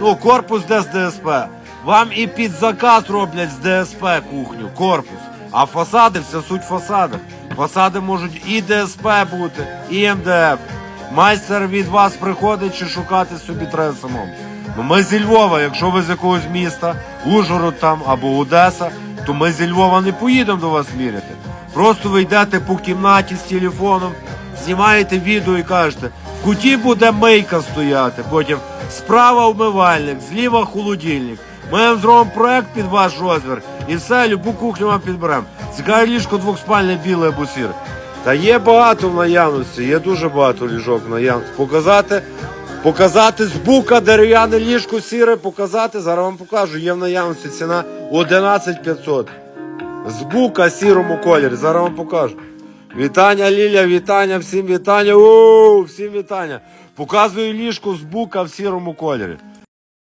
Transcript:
Ну, корпус де з ДСП. Вам і під заказ роблять з ДСП кухню, корпус. А фасади все суть фасади. Фасади можуть і ДСП бути, і МДФ. Майстер від вас приходить чи шукати собі треба самому. Ну ми зі Львова, якщо ви з якогось міста, Ужгород там або Одеса, то ми зі Львова не поїдемо до вас міряти. Просто ви йдете по кімнаті з телефоном, знімаєте відео і кажете, в куті буде мийка стояти, потім справа вмивальник, зліва холодильник. Ми вам зробимо проект під ваш розмір і все, любу кухню вам підберемо. Цікаве ліжко двохспальне біле або сіре. Та є багато в наявності, є дуже багато ліжок в наявності. Показати, показати з бука дерев'яне ліжко сіре, показати. Зараз вам покажу. Є в наявності ціна 11 500. З бука сірому кольорі. Зараз вам покажу. Вітання, Ліля, вітання, всім вітання. У, всім вітання. Показую ліжку з бука в сірому кольорі.